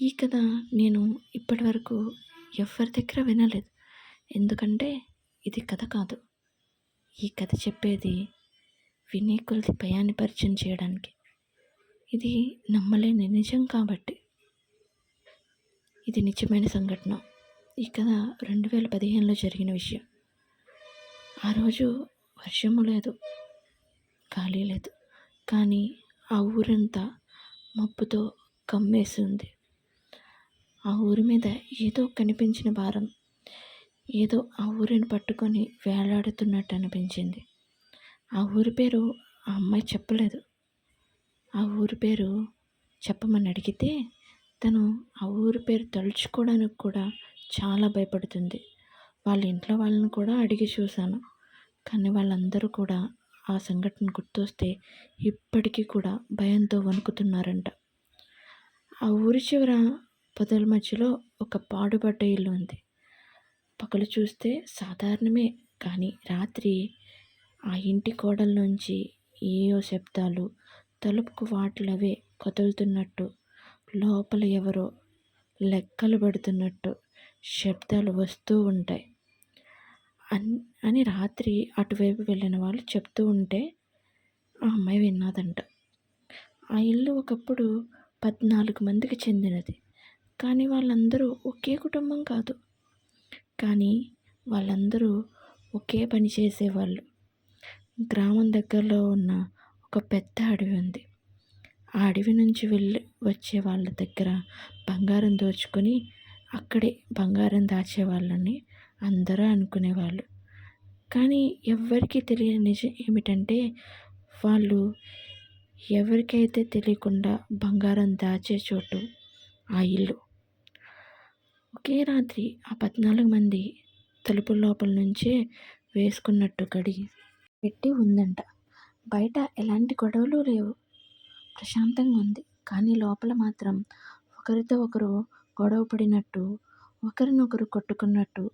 ఈ కథ నేను ఇప్పటివరకు ఎవ్వరి దగ్గర వినలేదు. ఎందుకంటే ఇది కథ కాదు. ఈ కథ చెప్పేది వినేకులది భయాన్ని పరిచయం చేయడానికి. ఇది నమ్మలేని నిజం కాబట్టి. ఇది నిజమైన సంఘటన. ఈ కథ రెండు వేల పదిహేనులో జరిగిన విషయం. ఆ రోజు వర్షము లేదు ఖాళీ లేదు. కానీ ఆ ఊరంతా మబ్బుతో కమ్మేసి ఉంది. ఆ ఊరి మీద ఏదో కనిపించిన భారం. ఏదో ఆ ఊరిని పట్టుకొని వేలాడుతున్నట్టు అనిపించింది. ఆ ఊరి పేరు ఆ అమ్మాయి చెప్పలేదు. ఆ ఊరి పేరు చెప్పమని అడిగితే తను ఆ ఊరి పేరు తలుచుకోవడానికి కూడా చాలా భయపడుతుంది. వాళ్ళ ఇంట్లో వాళ్ళని కూడా అడిగి చూశాను. కానీ వాళ్ళందరూ కూడా ఆ సంఘటన గుర్తొస్తే ఇప్పటికీ కూడా భయంతో వణుకుతున్నారంట. ఆ ఊరి చివర పొదల మధ్యలో ఒక పాడుబడ్డ ఇల్లు ఉంది. పగలు చూస్తే సాధారణమే కానీ రాత్రి ఆ ఇంటి గోడల నుంచి ఏయో శబ్దాలు తలుపుకు వాటిలవే కదులుతున్నట్టు లోపల ఎవరో లెక్కలు పడుతున్నట్టు శబ్దాలు వస్తూ ఉంటాయి. అన్ అని రాత్రి అటువైపు వెళ్ళిన వాళ్ళు చెప్తూ ఉంటే ఆ అమ్మాయి విన్నదంట. ఆ ఇల్లు ఒకప్పుడు పద్నాలుగు మందికి చెందినది. కానీ వాళ్ళందరూ ఒకే కుటుంబం కాదు. కానీ వాళ్ళందరూ ఒకే పని చేసేవాళ్ళు. గ్రామం దగ్గరలో ఉన్న ఒక పెద్ద అడవి ఉంది. ఆ అడవి నుంచి వెళ్ళి వచ్చే వాళ్ళ దగ్గర బంగారం దోచుకొని అక్కడే బంగారం దాచేవాళ్ళని అందరూ అనుకునేవాళ్ళు. కానీ ఎవ్వరికీ తెలియని నిజం ఏమిటంటే వాళ్ళు ఎవరికైతే తెలియకుండా బంగారం దాచే చోటు ఆ ఇల్లు ఒకే రాత్రి ఆ పద్నాలుగు మంది తలుపు లోపల నుంచే వేసుకున్నట్టు గడి పెట్టి ఉందంట. బయట ఎలాంటి గొడవలు లేవు. ప్రశాంతంగా ఉంది. కానీ లోపల మాత్రం ఒకరితో ఒకరు గొడవ పడినట్టు ఒకరినొకరు కొట్టుకున్నట్టు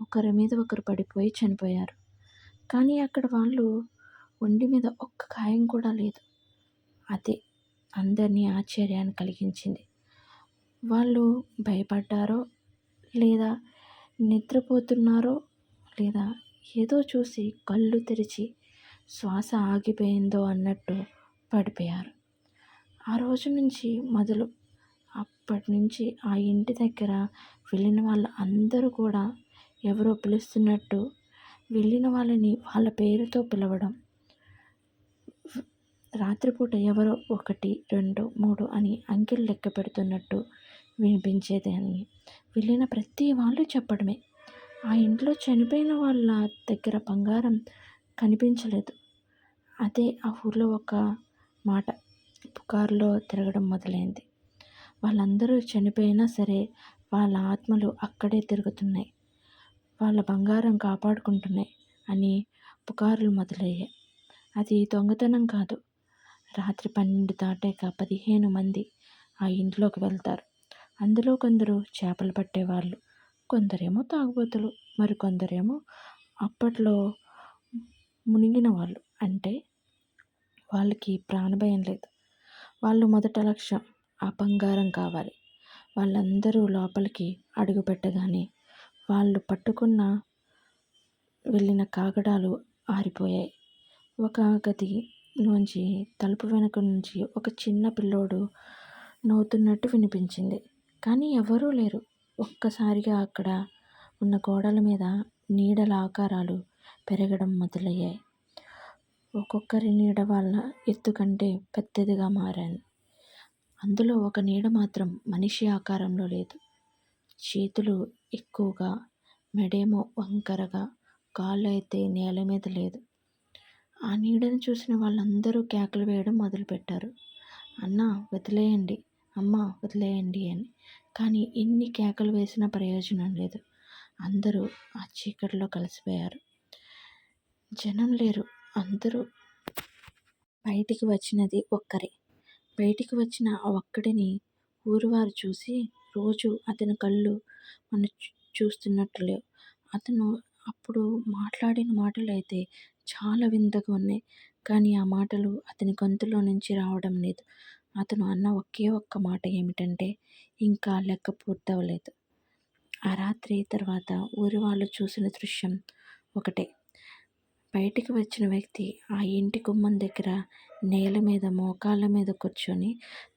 ఒకరి మీద ఒకరు పడిపోయి చనిపోయారు. కానీ అక్కడ వాళ్ళు ఒంటి మీద ఒక్క గాయం కూడా లేదు. అదే అందరినీ ఆశ్చర్యాన్ని కలిగించింది. వాళ్ళు భయపడ్డారో లేదా నిద్రపోతున్నారో లేదా ఏదో చూసి కళ్ళు తెరిచి శ్వాస ఆగిపోయిందో అన్నట్టు పడిపోయారు. ఆ రోజు నుంచి మొదలు అప్పటి నుంచి ఆ ఇంటి దగ్గర వెళ్ళిన వాళ్ళు అందరూ కూడా ఎవరో పిలుస్తున్నట్టు వెళ్ళిన వాళ్ళని వాళ్ళ పేరుతో పిలవడం. రాత్రిపూట ఎవరో ఒకటి రెండు మూడు అని అంకెలు లెక్క పెడుతున్నట్టు వినిపించేది అని వెళ్ళిన ప్రతి వాళ్ళు చెప్పడమే. ఆ ఇంట్లో చనిపోయిన వాళ్ళ దగ్గర బంగారం కనిపించలేదు. అదే ఆ ఊర్లో ఒక మాట పుకార్లో తిరగడం మొదలైంది. వాళ్ళందరూ చనిపోయినా సరే వాళ్ళ ఆత్మలు అక్కడే తిరుగుతున్నాయి. వాళ్ళ బంగారం కాపాడుకుంటున్నాయి అని పుకార్లు మొదలయ్యాయి. అది దొంగతనం కాదు. రాత్రి పన్నెండు దాటాక పదిహేను మంది ఆ ఇంట్లోకి వెళ్తారు. అందులో కొందరు చేపలు పట్టేవాళ్ళు కొందరేమో తాగుబోతులు మరికొందరేమో అప్పట్లో మునిగిన వాళ్ళు అంటే వాళ్ళకి ప్రాణభయం లేదు. వాళ్ళు మొదట లక్ష్యం ఆ బంగారం కావాలి. వాళ్ళందరూ లోపలికి అడుగు పెట్టగానే వాళ్ళు పట్టుకున్న వెళ్ళిన కాగడాలు ఆరిపోయాయి. ఒక గది నుంచి తలుపు వెనుక నుంచి ఒక చిన్న పిల్లోడు నవ్వుతున్నట్టు వినిపించింది. కానీ ఎవరూ లేరు. ఒక్కసారిగా అక్కడ ఉన్న గోడల మీద నీడల ఆకారాలు పెరగడం మొదలయ్యాయి. ఒక్కొక్కరి నీడ వల్ల ఎత్తు కంటే పెద్దదిగా మారాను. అందులో ఒక నీడ మాత్రం మనిషి ఆకారంలో లేదు. చేతులు ఎక్కువగా మెడేమో వంకరగా కాళ్ళు అయితే నేల మీద లేదు. ఆ నీడను చూసిన వాళ్ళందరూ కేకలు వేయడం మొదలుపెట్టారు. అన్న వదిలేయండి. అమ్మ వదిలేయండి అని కానీ ఎన్ని కేకలు వేసినా ప్రయోజనం లేదు. అందరూ ఆ చీకటిలో కలిసిపోయారు. జనం లేరు. అందరూ బయటికి వచ్చినది ఒక్కరే. బయటికి వచ్చిన ఆ ఒక్కడిని ఊరివారు చూసి రోజు అతని కళ్ళు మనం చూస్తున్నట్టు లేవు. అతను అప్పుడు మాట్లాడిన మాటలు అయితే చాలా వింతగా ఉన్నాయి. కానీ ఆ మాటలు అతని గొంతులో నుంచి రావడం లేదు. అతను అన్న ఒకే ఒక్క మాట ఏమిటంటే ఇంకా లెక్క పూర్తవలేదు. ఆ రాత్రి తర్వాత ఊరి వాళ్ళు చూసిన దృశ్యం ఒకటే. బయటికి వచ్చిన వ్యక్తి ఆ ఇంటి గుమ్మం దగ్గర నేల మీద మోకాళ్ళ మీద కూర్చొని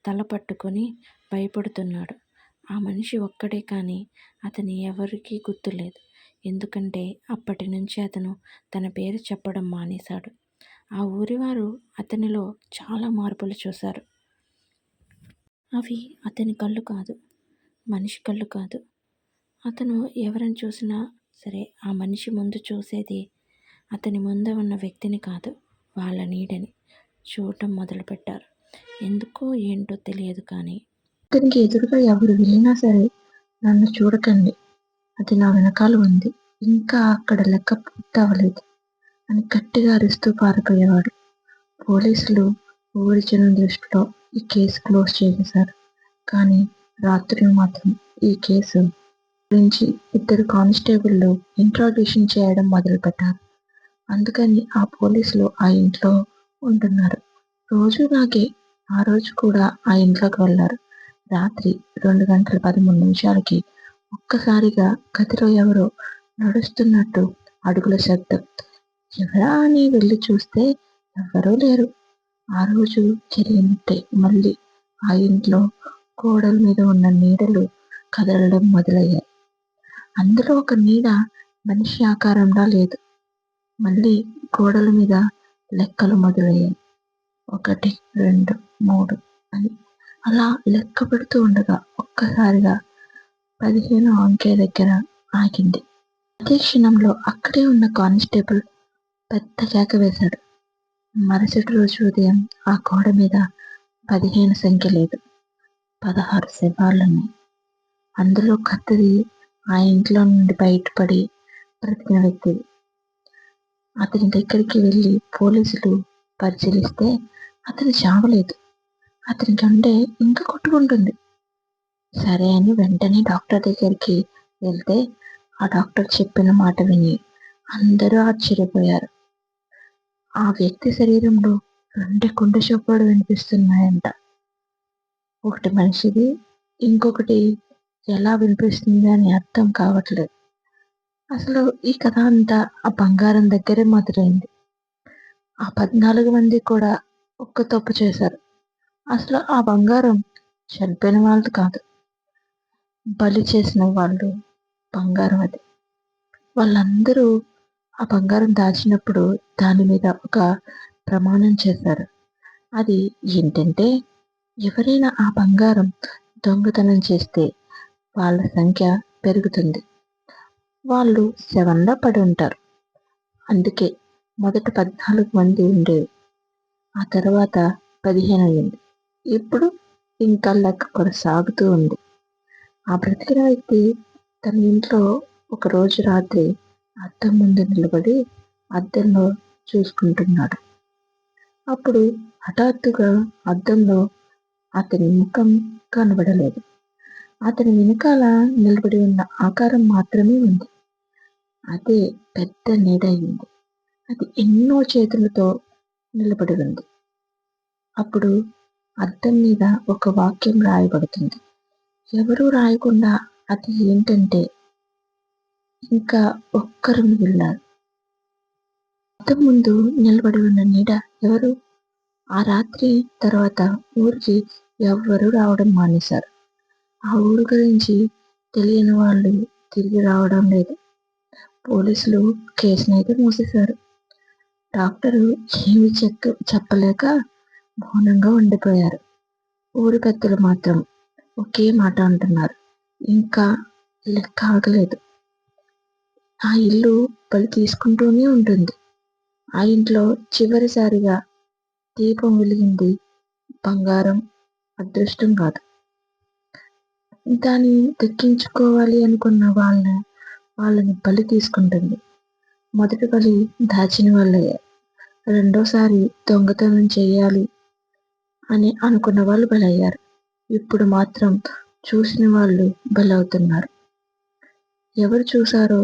తల పట్టుకొని భయపడుతున్నాడు. ఆ మనిషి ఒక్కడే కానీ అతని ఎవరికీ గుర్తులేదు ఎందుకంటే అప్పటి నుంచి అతను తన పేరు చెప్పడం మానేశాడు. ఆ ఊరివారు అతనిలో చాలా మార్పులు చూశారు. అవి అతని కళ్ళు కాదు మనిషి కళ్ళు కాదు. అతను ఎవరిని చూసినా సరే ఆ మనిషి ముందు చూసేది అతని ముందు ఉన్న వ్యక్తిని కాదు వాళ్ళ నీడని చూడటం మొదలుపెట్టారు. ఎందుకో ఏంటో తెలియదు కానీ అతనికి ఎదురుగా ఎవరు వెళ్ళినా సరే నన్ను చూడకండి. అది నా వెనకాల ఉంది. ఇంకా అక్కడ లెక్క పూర్తవలేదు అని గట్టిగా అరుస్తూ పారిపోయేవాడు. పోలీసులు ఊరి జనం దృష్టిలో ఈ కేసు క్లోజ్ చేసేశారు కానీ రాత్రి మాత్రం ఈ కేసు గురించి ఇద్దరు కానిస్టేబుల్లు ఇంట్రాగేషన్ చేయడం మొదలుపెట్టారు. అందుకని ఆ పోలీసులు ఆ ఇంట్లో ఉంటున్నారు. రోజు నాకే ఆ రోజు కూడా ఆ ఇంట్లోకి వెళ్ళారు. రాత్రి రెండు గంటల పదమూడు నిమిషాలకి ఒక్కసారిగా గదిలో ఎవరో నడుస్తున్నట్టు అడుగుల శబ్దం. ఎవరా అని వెళ్ళి చూస్తే ఎవరూ లేరు. ఆ రోజు జరిగినట్టే మళ్ళీ ఆ ఇంట్లో గోడల మీద ఉన్న నీడలు కదలడం మొదలయ్యాయి. అందులో ఒక నీడ మనిషి ఆకారంలో లేదు. మళ్ళీ గోడల మీద లెక్కలు మొదలయ్యాయి. ఒకటి రెండు మూడు అని అలా లెక్క పెడుతూ ఉండగా ఒక్కసారిగా పదిహేను అంకె దగ్గర ఆగింది. అదే క్షణంలో అక్కడే ఉన్న కానిస్టేబుల్ పెద్ద కేక వేశాడు. మరుసటి రోజు ఉదయం ఆ గోడ మీద పదిహేను సంఖ్య లేదు. పదహారు శవాలున్నాయి. అందులో కత్తిది ఆ ఇంట్లో నుండి బయటపడి బ్రతికిన వ్యక్తిది అతని దగ్గరికి వెళ్ళి పోలీసులు పరిశీలిస్తే అతను చావలేదు అతని గుండె ఇంకా కొట్టుకుంటుంది. సరే అని వెంటనే డాక్టర్ దగ్గరికి వెళ్తే ఆ డాక్టర్ చెప్పిన మాట విని అందరూ ఆశ్చర్యపోయారు. ఆ వ్యక్తి శరీరంలో రెండు కుండ చప్పుడు వినిపిస్తున్నాయంట. ఒకటి మనిషిది ఇంకొకటి ఎలా వినిపిస్తుంది అని అర్థం కావట్లేదు. అసలు ఈ కథ అంతా ఆ బంగారం దగ్గరే మొదలైంది ఆ పద్నాలుగు మంది కూడా ఒక్క తప్పు చేశారు. అసలు ఆ బంగారం చనిపోయిన వాళ్ళది కాదు. బలి చేసిన వాళ్ళు బంగారం అది. వాళ్ళందరూ ఆ బంగారం దాచినప్పుడు దాని మీద ఒక ప్రమాణం చేశారు. అది ఏంటంటే ఎవరైనా ఆ బంగారం దొంగతనం చేస్తే వాళ్ళ సంఖ్య పెరుగుతుంది. వాళ్ళు సెవెన్లో పడి ఉంటారు. అందుకే మొదట పద్నాలుగు మంది ఉండేవి ఆ తర్వాత పదిహేను అయింది ఇప్పుడు ఇంకా లెక్క కొనసాగుతూ ఉంది. ఆ బ్రతికిన వ్యక్తి తన ఇంట్లో ఒక రోజు రాత్రి అద్దం ముందు నిలబడి అద్దంలో చూసుకుంటున్నాడు. అప్పుడు హఠాత్తుగా అద్దంలో అతని ముఖం కనబడలేదు. అతని వెనకాల నిలబడి ఉన్న ఆకారం మాత్రమే ఉంది. అదే పెద్ద నీడ అయింది అది ఎన్నో చేతులతో నిలబడి ఉంది. అప్పుడు అద్దం మీద ఒక వాక్యం రాయబడుతుంది. ఎవరూ రాయకుండా అది ఏంటంటే ఇంకా ఒక్కరు మిగిలినారు. అద్దం ముందు నిలబడి ఉన్న నీడ ఎవరు? ఆ రాత్రి తర్వాత ఊరికి ఎవ్వరూ రావడం మానేశారు. ఆ ఊరు గురించి తెలియని వాళ్ళు తిరిగి రావడం లేదు. పోలీసులు కేసునైతే మూసేశారు. డాక్టరు ఏమి చెక్క చెప్పలేక మౌనంగా ఉండిపోయారు. ఊరి పెద్దలు మాత్రం ఒకే మాట అంటున్నారు. ఇంకా లెక్క ఆగలేదు. ఆ ఇల్లు బలి తీసుకుంటూనే ఉంటుంది. ఆ ఇంట్లో చివరిసారిగా దీపం వెలిగింది బంగారం అదృష్టం కాదు. దాన్ని దక్కించుకోవాలి అనుకున్న వాళ్ళని వాళ్ళని బలి తీసుకుంటుంది. మొదటి బలి దాచిన వాళ్ళే. రెండోసారి దొంగతనం చేయాలి అని అనుకున్న వాళ్ళు బలయ్యారు. ఇప్పుడు మాత్రం చూసిన వాళ్ళు బలవుతున్నారు. ఎవరు చూసారో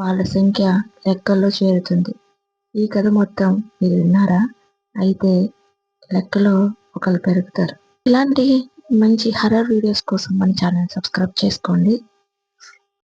వాళ్ళ సంఖ్య లెక్కల్లో చేరుతుంది. ఈ కథ మొత్తం మీరు విన్నారా? అయితే లెక్కలో ఒకరు పెరుగుతారు. ఇలాంటి మంచి హర్రర్ వీడియోస్ కోసం మన ఛానల్ సబ్స్క్రైబ్ చేసుకోండి.